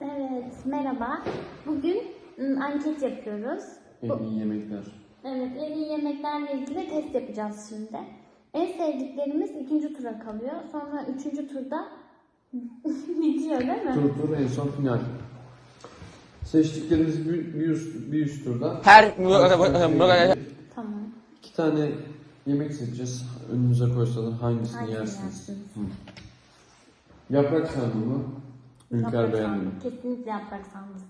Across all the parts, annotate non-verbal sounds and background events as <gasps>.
Evet, merhaba. Bugün anket yapıyoruz. En iyi yemekler. Evet, en iyi yemeklerle ilgili test yapacağız şimdi. En sevdiklerimiz ikinci tura kalıyor. Sonra üçüncü turda <laughs> bitiyor değil mi? Tur tur en son final. Seçtiklerimiz bir, bir, üst, bir üst turda. Her Tamam. İki tane yemek seçeceğiz. Önünüze koysalar hangisini Hangisini yersiniz? yersiniz? Hı. Yaprak sarma mı? Yaprak beğendi mi? Kesinlikle yaprak sarması.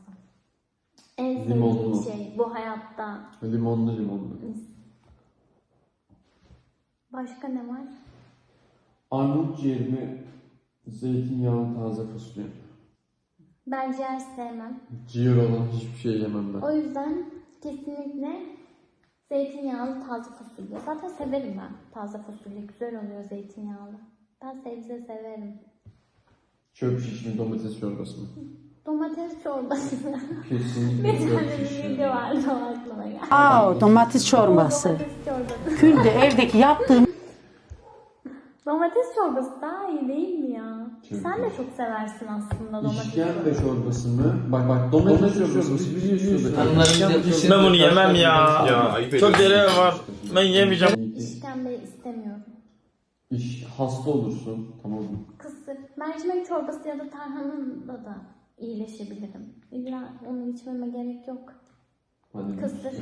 En Limonlu. sevdiğim şey bu hayatta. Limonlu limonlu. Başka ne var? Armut ciğeri mi? Zeytinyağlı taze fasulye. Ben ciğer sevmem. Ciğer olan hiçbir şey yemem ben. O yüzden kesinlikle zeytinyağlı taze fasulye. Zaten severim ben taze fasulye. Güzel oluyor zeytinyağlı. Ben sebze severim. Çöp şiş mi? Domates çorbası mı? Domates çorbası. Kesinlikle bir çöp tane şiş. bir video vardı o aklıma geldi. Aa, domates çorbası. Domates çorbası. Külde evdeki yaptığım Domates çorbası daha iyi değil mi ya? Çok Sen de çok seversin aslında domates İşkembe çorbası. çorbası mı? Bak bak domates, çorbası. Biz biliyoruz. Ben bunu yemem ya. Çok görev var. Ben yemeyeceğim. İşkembe istemiyorum. İş, hasta olursun. Tamam mı? Kısır. Mercimek çorbası ya da tarhanayla da iyileşebilirim. İlla onu içmeme gerek yok. Hadi Kısır.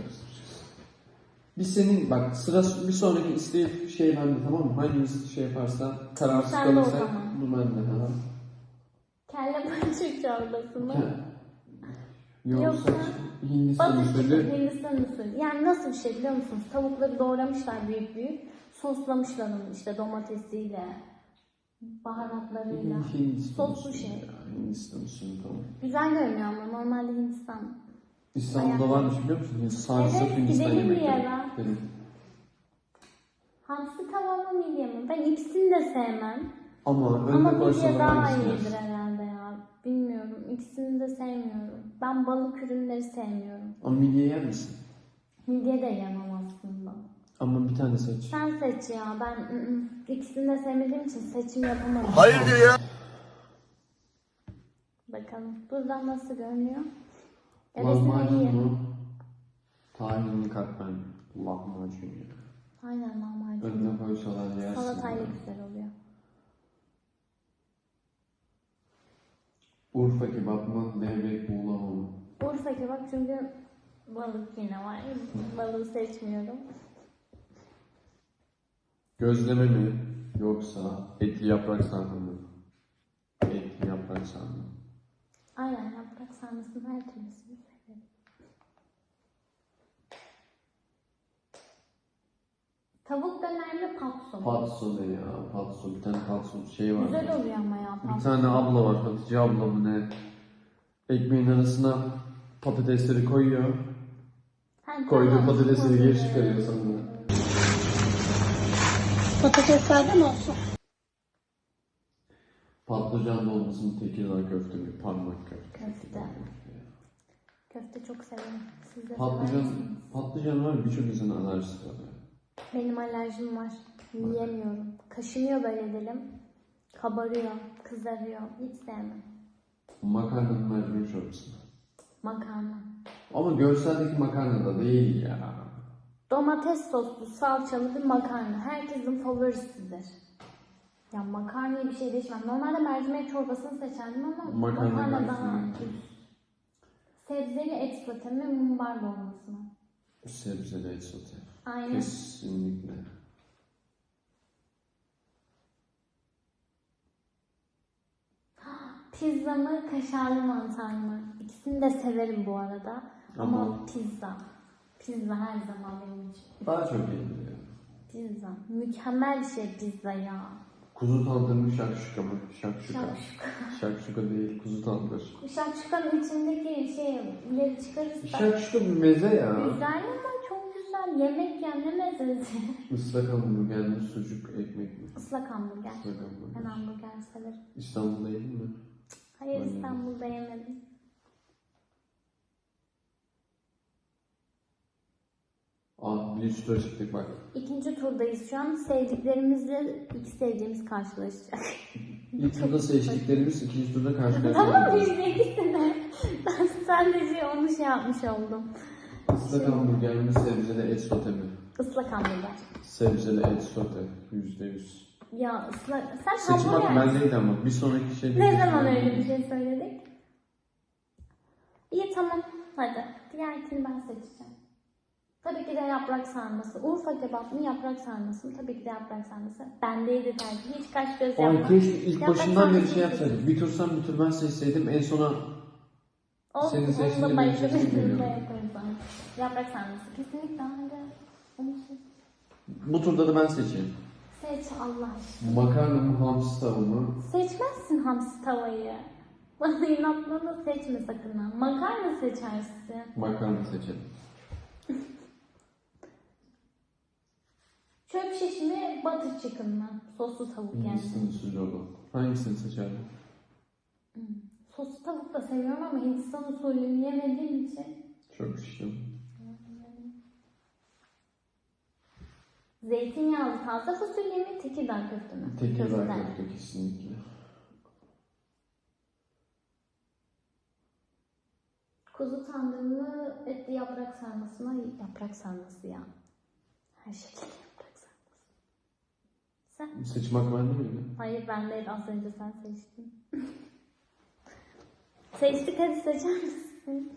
Biz senin bak sıra bir sonraki isteği şey bende tamam mı? Hangisi şey yaparsan kararsız Sen de o kalırsak zaman. bu bende ha. Kelle paça çorbası mı? Yoksa Yoksa Hindistan gibi usulü Hindistan usulü. Yani nasıl bir şey biliyor musunuz? Tavukları doğramışlar büyük büyük. Soslamışlar onu işte domatesiyle, baharatlarıyla. Soslu şey. Hindistan usulü tamam. Güzel görünüyor ama normalde Hindistan. İstanbul'da varmış biliyor musun? Hindistan, sarımsak Evet, Hindistan gidelim bir yemekleri. ara. Gidelim. Hamsi tava mı midye mi? Ben ikisini de sevmem. Ama Ama önüne midye daha iyidir herhalde ya. Bilmiyorum. İkisini de sevmiyorum. Ben balık ürünleri sevmiyorum. Ama midye yer misin? Midye de yemem aslında. Ama bir tane seç. Sen seç ya. Ben ı -ı. ikisini de sevmediğim için seçim yapamadım. Hayırdır ya? Bakalım. Buradan nasıl görünüyor? Lahmacun iyi. mu? Tahinli katmer mi? Lahmacun ya. Aynen lahmacun. Önüne koysalar yersin. Salatayla güzel oluyor. Urfa kebap mı? Levrek buğulama mı? Urfa kebap çünkü balık yine var. Balığı seçmiyorum. Gözleme mi? Yoksa etli yaprak sarma mı? Etli yaprak sarma. Aynen yaprak sarmasının her türlüsünü severim. Tavuk döner mi patso mu? Patso ne ya? Patso. Bir tane patso şey var. Güzel oluyor ama ya patso. Bir tane abla var. Hatice abla mı ne? Ekmeğin arasına patatesleri koyuyor. Ha, Koyduğu patatesleri geri çıkarıyor sonra. Patateslerden olsun. Patlıcan dolmasının Tekirdağ köfte mi? Parmak köfte. Köfte. Köfte çok severim. Siz de sever Patlıcan, misiniz? patlıcan var birçok insanın alerjisi var. ya. Benim alerjim var. Yiyemiyorum. Kaşınıyor böyle dilim. Kabarıyor, kızarıyor. Hiç sevmem. Makarnanın mercimek çorbası. Makarna. Ama görseldeki makarna da değil ya. Domates soslu, salçalı bir makarna. Herkesin favorisidir. Ya makarnayı bir şey değişmem. Normalde mercimek çorbasını seçerdim ama Makarna makarna, daha üst. Sebzeli et sote mi, mumbar dolması mı? Sebzeli et sote. Aynen. Kesinlikle. <gasps> Pizza mı, kaşarlı mantar mı? İkisini de severim bu arada. Ama, Ama- pizza. Pizza her zaman benim için. Daha çok ya. Pizza. Mükemmel bir şey pizza ya. Kuzu tandır mı şakşuka mı? Şakşuka. Şakşuka. Şakşuka değil, kuzu tandır. Şakşukanın içindeki şeyleri çıkarırsak Şakşuka bir meze ya. güzel ama çok güzel. Yemek yani ne mezesi. <laughs> Islak hamburger mi, sucuk ekmek mi? Islak hamburger. Islak hamburger. Ben hamburger severim. İstanbul'da yedin mi? Hayır Ben İstanbul'da yemedim. Birinci tura çıktık bak. İkinci turdayız şu an. Sevdiklerimizle iki sevdiğimiz karşılaşacak. <laughs> <laughs> İlk turda seçtiklerimiz ikinci turda karşılaşacak. tamam mı? İşte ikisine. Ben sadece onu şey yapmış oldum. Islak hamburger mi sebzeli et sote mi? Islak hamburger. Sebzeli et sote. Yüzde yüz. Ya ıslak... Sen Seçim hakkı hamburger bendeydi ama bir sonraki şey Ne zaman öyle bir şey söyledik? İyi tamam. Hadi. Diğerkini ben seçeceğim. Tabii ki de yaprak sarması. Urfa kebap mı yaprak sarması mı? Tabii ki de yaprak sarması. Bendeydi tercih. Hiç kaç göz. Ay keşke ilk Yaprak başından beri sarması şey yapsaydık. Bir tur sen bir tur ben seçseydim en sona Olsun, Senin onu seçtiğin da benim başka bir seçtiğim türlü bilmiyorum. yaparız ama. Yaprak sarması. Kesinlikle. Onu seç. bu turda da ben seçeyim. Seç Allah aşkına. Makarna mı hamsi tava mı? Seçmezsin hamsi tavayı. <laughs> Bana inatla da seçme sakın ha. Makarna seçersin. Makarna seçelim. <laughs> Çöp şiş mi, butter chicken mı? Soslu tavuk yani. Hindistan usulü olan. Hangisini seçerdin? Soslu tavuk da seviyorum ama Hindistan usulünü yemediğim için Çok şiştim. zeytinyağlı taze fasulye mi, tekirdağ köfte mi? Tekirdağ Köfte. köfte kesinlikle. Kuzu tandır mı, etli yaprak sarması mı? Yaprak sarması ya. Her şekilde. Sen? Seçim hakkı bende miydi? Hayır ben değil az önce sen seçtin. <laughs> Seçtik hadi seçer misin? <laughs>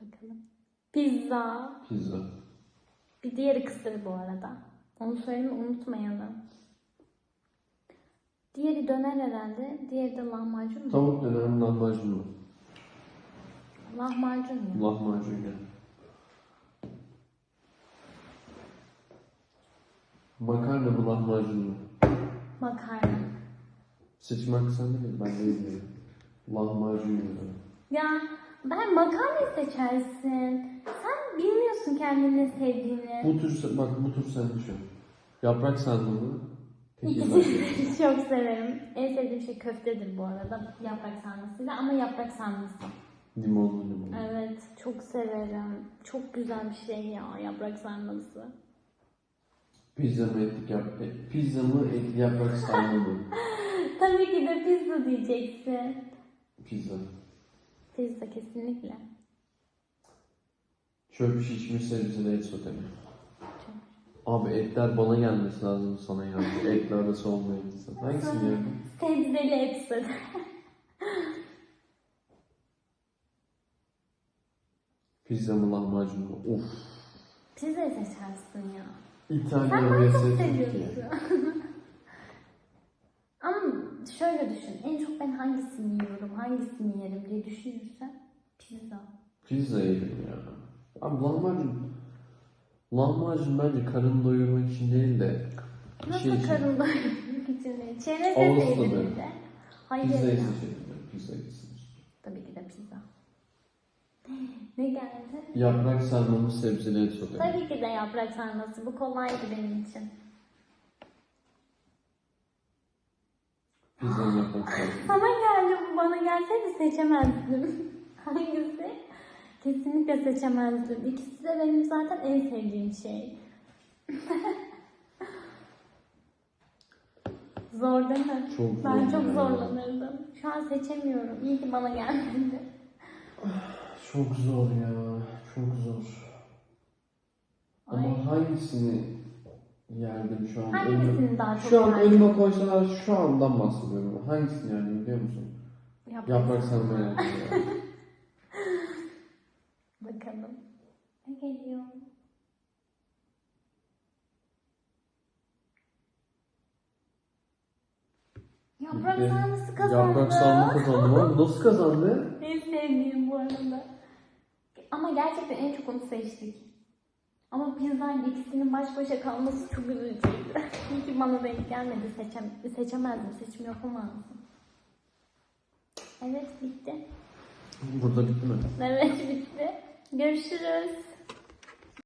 Bakalım. Pizza. Pizza. Bir diğeri kısır bu arada. Onu söylemeyi unutmayalım. Diğeri döner herhalde. Diğeri de lahmacun mu? Tavuk döner lahmacun mu? Lahmacun ya. Lahmacun gel. Makarna mı lahmacun mu? Makarna. Seçim hakkı sende miydi? Ben değildim. Lahmacun ya. Ya ben makarna seçersin. Sen bilmiyorsun kendini sevdiğini. Bu tür, bak bu tur sende şu an. Yaprak sarma mı? Tekirdağ köfte. İkisini de <laughs> çok severim. En sevdiğim şey köftedir bu arada. Yaprak sarmasıyla ama yaprak sarması. Limonlu limonlu. Evet çok severim. Çok güzel bir şey ya yaprak sarması. Pizza mı etlik yap et, Pizza mı etli yaprak sarma mı? <laughs> Tabii ki de pizza diyeceksin. Pizza. Pizza kesinlikle. Çöp şiş mi sebzeli et sote mi? Abi etler bana gelmesi lazım sana yani. Etle arası olmayan insan. Hangisini yerdin? Sebzeli et sote. Pizza mı lahmacun mu? Of. Pizza seçersin ya. Sen İtalyan bunu ve çok Türkiye. seviyorsun. <laughs> Ama şöyle düşün. En çok ben hangisini yiyorum, hangisini yerim diye düşünürsen pizza. Pizza yedim ya. Abi lahmacun. Lahmacun bence karın doyurmak için değil de bir Nasıl şey için. karın doyurmak için değil? Çerez Ağız yeseydin tadı. bir de. Hayır Pizzayı ya. ben, Pizzayı seçelim. Tabii ki de pizza. Ne geldi? Yaprak sarmamı sebzeli et? Tabii ki de yaprak sarması. Bu kolaydı benim için. Mı yaprak sarma. Sana geldi bu bana gelseydi seçemezdim. <laughs> Hangisi? Kesinlikle seçemezdim. İkisi de benim zaten en sevdiğim şey. <laughs> Zor değil mi? Çok ben çok zorlanırdım. Şu an seçemiyorum. İyi ki bana gelmedi. <laughs> Çok zor ya. Çok zor. Ama Ay. hangisini yerdim şu an? Hangisini daha çok Şu an yerdim? önüme koysalar şu andan bahsediyorum. Hangisini yerdim biliyor musun? Yaprak sarma yerdim ya. <laughs> Bakalım. Ne geliyor? Yaprak sarması kazandı. Yaprak sarma kazandı nasıl kazandı? En sevdiğim bu arada. Ama gerçekten en çok onu seçtik. Ama pizzayla ikisinin baş başa kalması çok üzücüydü. <laughs> Ki bana denk gelmedi. Seçem seçemezdim. Seçim yapamazdım. Evet bitti. Burada bitti mi? Evet bitti. Görüşürüz.